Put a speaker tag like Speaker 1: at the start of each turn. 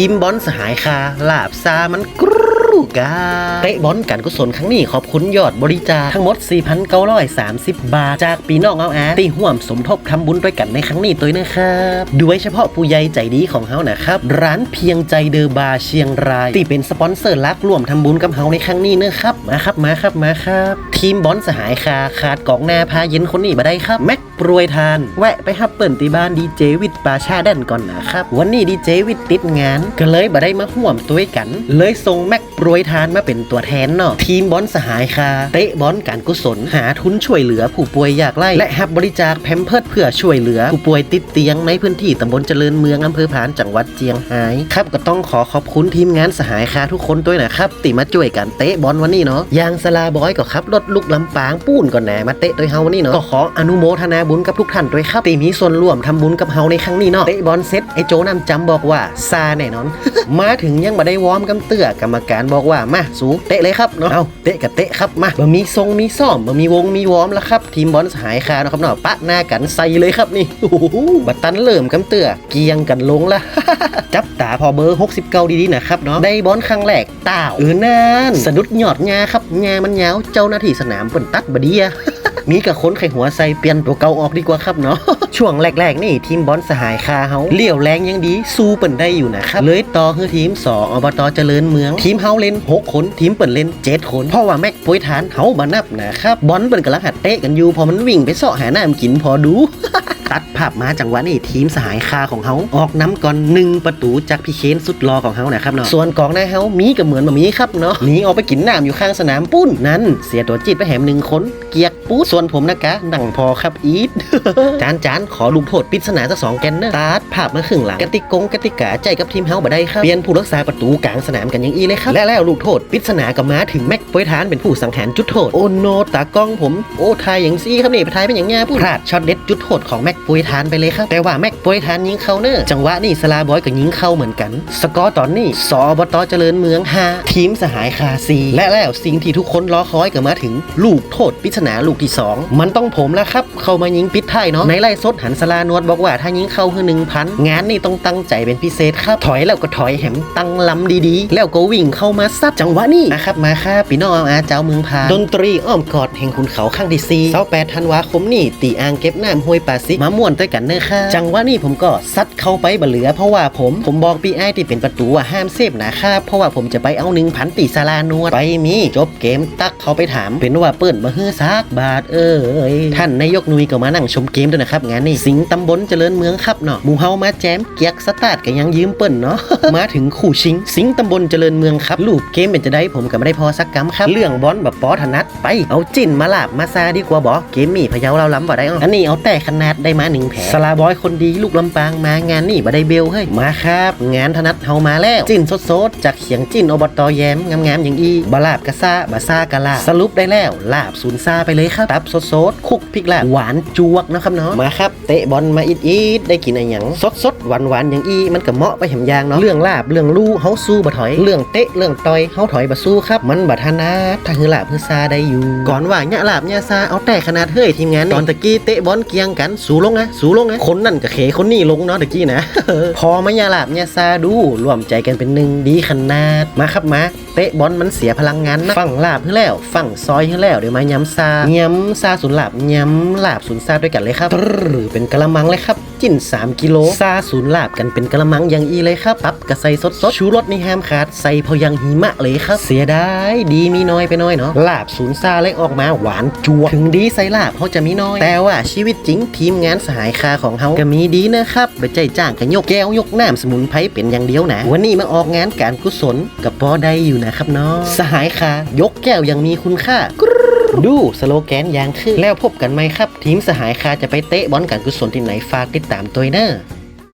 Speaker 1: ทีมบอลสหายคาลาบซามันกรู กเตะบอลการกุศลครั้งนี้ขอบคุณยอดบริจาคทั้งหมด 4,930 บาท จากปีน้องเอาอาตีห่วมสมทบทำบุญด้วยกันในครั้งนี้ตัวนะครับด้วยเฉพาะผู้ใหญ่ใจดีของเฮานะครับ ร้านเพียงใจเดอบาร์เชียงราย ที่เป็นสปอนเซอร์ลักร่วมทำบุญกับเฮาในครั้งนี้นะครับมาครับมาครับมาครับ ทีมบอลสหายคาขาดกองหน้าพาเย็นคนนี้มาได้ครับแม็กปรวยทาน แวะไปฮับเปิ่นตีบ้านดีเจวิทย์ปาชาแดนก่อนนะครับ วันนี้ดีเจวิทย์ติดงาน ก็เลยบ่ได้มาห่วมตัวกัน เลยส่งแม็กปรรวยทานมาเป็นตัวแทนเนาะทีมบอลสหายคาเตะบอลการกุศลหาทุนช่วยเหลือผู้ป่วยยากไร้และฮับบริจาคแพมเพิร์ดเพื่อช่วยเหลือผู้ป่วยติดเตียงในพื้นที่ตำบลเจริญเมืองอำเภอผานจังหวัดเจียงไฮ้ครับก็ต้องขอขอบคุณทีมงานสหายคาทุกคนด้วยนะครับติมาช่วยกันเตะบอลวันนี้เนาะยางสลาบอยก็ขับรถลุกลำปางปูนก่อนแหนมาเตะโดยเฮาวันนี้เนาะก็ขออนุโมทนาบุญกับทุกท่านด้วยครับที่มีส่วนร่วมทำบุญกับเฮาในครั้งนี้เนาะเตะบอลเสร็จไอโจนำจำบอกว่าซาแน่นอน มาถึงยังมาได้วอร์มกำเตื้อกรรมการบอกอกว่ามาสูเตะเลยครับเนาะเอาเตะกับเตะครับมาบ่มีทรงมีซ่อมบ่มีวงมีวอมแล้วครับ ทีมบอลสหายคานะครับเนาะปะหน้ากันใส่เลยครับนี่โอ้โหบัดตันเริ่มกำเตื้อเกียงกันลงละจับตาพอเบอร์ 69 ดีๆนะครับเนาะได้บอลครั้งแรกต้าวเออนั่นสะดุดหยอดงาครับงามันยาวเจ้าหน้าที่สนามเปิ่นตัดบดีอะมีกับคนไข่หัวใส่เปลี่ยนตัวเก่าออกดีกว่าครับเนาะ ช่วงแรกๆนี่ทีมบอลสหายคาเฮาเลี้ยวแรงยังดีสู้เปิ่นได้อยู่นะครับเลยต่อคือทีมสออบตเจริญเมือง ทีมเฮาเล่น6คนทีมเปิ่นเล่น7คนเพราะว่าแม็กป่วยฐานเฮาบานับนะครับบอลเปิ่นกำลังหัดเตะกันอยู่พอมันวิ่งไปเสาะหาหน้ำกินพอดู ตัดภาพมาจังหวะนี้ทีมสหายคาของเฮาออกน้ำก่อนหนึ่งประตูจากพี่เคนสุดรอของเฮานะครับเนาะส่วนกองหน้าเฮามีก็เหมือนแบะมีครับเนาะหนีออกไปกินน้ำอยู่ข้างสนามปุ้นนั้น เสียตัวจิตไปแหมหนึ่งคนเกียกปูดส่วนผมนะกะดังพอครับอีทจานจานขอลูกโทษปริศนาสักสองแกนเนอร์ตัดภาพมาครึ่งหลังกติกงกติกาใจกับทีมเฮาบ่ได้ครับเปลี่ยนผู้รักษาประตูกลางสนามกันอย่างอีเลยครับและแล้วลูกโทษปริศนาก็มาถึงแม็กปอยทานเป็นผู้สังหารจุดโทษโอโนตากล้องผมโอ้ทายอย่างซี่ครับนี่ไปทายเป็นอย่างเงี้ยพูดพลาดช็อตเด็ดจุดโทษของแม็กปอยทานไปเลยครับ แต่ว่าแม็กปอยทานยิงเขาเนอะจังหวะนี่สลาบอยก็ยิงเข้าเหมือนกัน สกอร์ตอนนี้สอบตเจริญเมือง5ทีมสหายคาซี และแล้วสิ่งที่ทุกคนรอคอยก็มาถึง ลูกโทษปริศนาลูกที่สองมันต้องผมแล้วครับ เข้ามายิงปิดท้ายเนาะในไล่สดหันสลานวดบอกว่าถ้ายิงเข้าคือหนึ่งพันงานนี่ต้องตั้งใจเป็นพิเศษครับถอยแล้วก็ถอยแหมตั้งลำดีๆ แล้วก็วิ่งเข้ามาซัดจังหวะนี้นะครับมาค่ะปีน้องอาอาเจ้าเมืองพาดนตรีอ้อมกอดแห่งขุนเขาข้างที่ซีเสาแปดธันวาคมนี่ตีอ่างเก็บน้ำห้วยปาซิมาม่วนด้วยกันเนอะค่ะจังหวะนี้ผมก็ซัดเข้าไปบเหลือเพราะว่าผมผมบอกปีไอที่เป็นประตูว่าห้ามเซฟนะครับเพราะว่าผมจะไปเอาหนึ่งพันตีสลานวดไปมีจบเกมตักเขาไปถาม เป็นว่าเปิ้นมาเฮือซักบาทเอ้ยท่านนายกนุยก็มานั่งชมเกมด้วยนะครับงานนี้สิงตำบลเจริญเมืองครับเนาะหมูเฮามาแจมเกียกสตาร์ทก็ยังยืมเปิ้นเนาะมาถึงคู่ชิง สิงตำบลเจริญเมืองครับลูกเกมเป็นจะได้ผมก็ไม่ได้พอสักกำครับ เรื่องบอลแบบปอถนัดไปเอาจิ้นมาลาบมาซาดีกว่าบอเกมมี่พะเยาเราล้ำกว่าได้อ้ออันนี้เอาแต่ขนาดได้มาหนึ่งแผลสลาบอยคนดีลูกลำปางมางานนี่บ่ได้เบลเฮ้ยมาครับ งานถนัดเฮามาแล้ว จิ้นสดๆจากเขียงจิ้นอบตแยมงามๆอย่างอีบาลาบกะซาบาซากะลาสรุปได้แล้วลาบศูนย์ซาไปเลยครับตับสดๆคุกพริกลาบหวานจวกนะครับเนาะมาครับเตะบอลมาอีดๆได้กินอะไรหยังสดๆหวานๆอย่างอีมันก็เหมาะไปแหมยางเนาะเรื่องลาบเรื่องลู่เฮาสู้บ่ถอย เรื่องเตะเรื่องต่อยเฮาถอยบ่สู้ครับ มันบ่ทนาถ้าคือลาบคือซาได้อยู่ ก่อนว่าเนี่ยลาบเนี่ยซาเอาแต่ขนาดเฮ้ยทีมงานตอนตะกี้เตะบอลเกียงกันสู้ลงนะ สูลงนะคนนั่นก็เขคนนี่ลงเนาะตะกี้นะ พอมาเนี่ยลาบเนี่ยซาดูรวมใจกันเป็นหนึ่งดีขนาดมาครับมาเตะบอลมันเสียพลังงานนะฝั่งลาบให้แล้ว ฝั่งซอยให้แล้วเดี๋ยวมาย้ำซาย้ำซาศูนย์ลาบย้ำลาบศูนย์ซาด้วยกันเลยครับตรึเป็นกะละมังเลยครับ จิ้น 3 กิโลซาศูนย์ลาบกันเป็นกะละมังอย่างอีเลยครับปั๊บกระใส่สดสดๆชูรสนี่ห้ามขาดใส่พอยังหิมะเลยครับ เสียดายดีมีน้อยไปน้อยเนาะลาบศูนย์ซาเลยออกมาหวานจวกถึงดีใส่ลาบเขาจะมีน้อย แต่ว่าชีวิตจริงทีมงานสหายคาของเขาก็มีดีนะครับไปใจจ้างกันยกแก้วยกน้ำสมุนไพรเป็นอย่างเดียวนะ วันนี้มาออกงานการกุศลกับพอได้อยู่นะครับน้องสหายคายกแก้วยังมีคุณค่าดูสโลแกนอย่างคือแล้วพบกันไหมครับ ทีมสหายคาจะไปเตะบอลการกุศลที่ไหนฝากติดตามตัวเนอร์